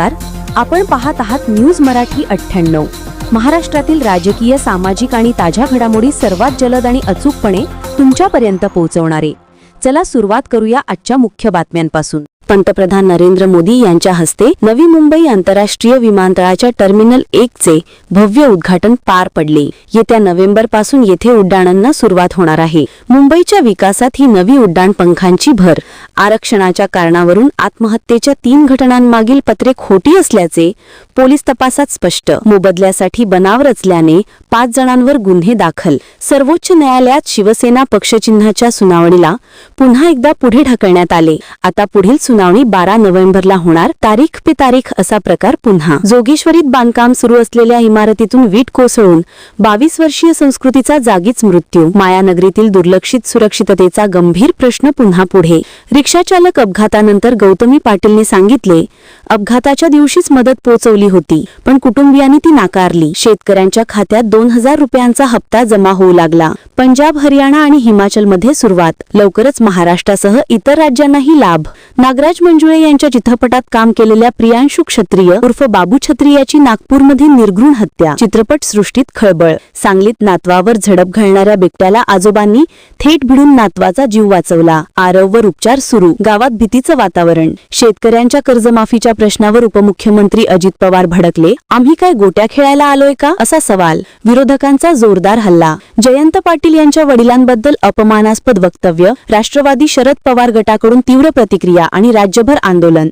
नमस्कार. आपण पाहत आहात न्यूज मराठी अठ्ठ्याण्णव. महाराष्ट्रातील राजकीय सामाजिक आणि ताज्या घडामोडी सर्वात जलद आणि अचूकपणे तुमच्यापर्यंत पोहोचवणारे. चला सुरुवात करूया आजच्या मुख्य बातम्यांपासून. पंतप्रधान नरेंद्र मोदी यांच्या हस्ते नवी मुंबई आंतरराष्ट्रीय विमानतळाच्या टर्मिनल एक चे भव्य उद्घाटन पार पडले. येत्या नोव्हेंबरपासून येथे उड्डाणांना सुरुवात होणार आहे. मुंबईच्या विकासात ही नवी उड्डाण पंखांची भर. आरक्षणाच्या कारणावरून आत्महत्येच्या तीन घटनांमागील पत्रे खोटी असल्याचे पोलीस तपासात स्पष्ट. मोबदल्यासाठी बनाव रचल्याने पाच जणांवर गुन्हे दाखल. सर्वोच्च न्यायालयात शिवसेना पक्षचिन्हाच्या सुनावणीला पुन्हा एकदा पुढे ढकलण्यात आले. आता पुढील सुनावणी बारा नोव्हेंबरला होणार तारीख पे तारीख असा प्रकार पुन्हा. जोगेश्वरीत बांधकाम सुरू असलेल्या इमारतीतून वीट कोसळून बावीस वर्षीय संस्कृतीचा जागीच मृत्यू. मायानगरीतील दुर्लक्षित सुरक्षिततेचा गंभीर प्रश्न पुन्हा पुढे. रिक्षाचालक अपघातानंतर गौतमी पाटीलने सांगितले अपघाताच्या दिवशीच मदत पोहोचवली होती. पण कुटुंबियांनी ती नाकारली. शेतकऱ्यांच्या खात्यात दोन हजार रुपयांचा हप्ता जमा होऊ लागला. पंजाब हरियाणा आणि हिमाचलमध्ये सुरुवात. लवकरच महाराष्ट्रासह इतर राज्यांनाही लाभ. नागराज मंजुळे यांच्या चित्रपटात काम केलेल्या प्रियांशु क्षत्रिय उर्फ बाबू छत्री याची नागपूरमध्ये निर्घृण हत्या. चित्रपट सृष्टीत खळबळ. सांगलीत नातवावर झडप घालणाऱ्या बिबट्याला आजोबांनी थेट भिडून नातवाचा जीव वाचवला. आरववर उपचार सुरू. गावात भीतीचं वातावरण. शेतकऱ्यांच्या कर्जमाफीच्या प्रश्नावर उपमुख्यमंत्री अजित पवार भडकले. आम्ही काय गोट्या खेळायला आलोय का? असा सवाल. विरोधकांचा जोरदार हल्ला. जयंत पाटील यांच्या वडिलांबद्दल अपमानास्पद वक्तव्य. राष्ट्रवादी शरद पवार गटाकडून तीव्र प्रतिक्रिया आणि राज्यभर आंदोलन.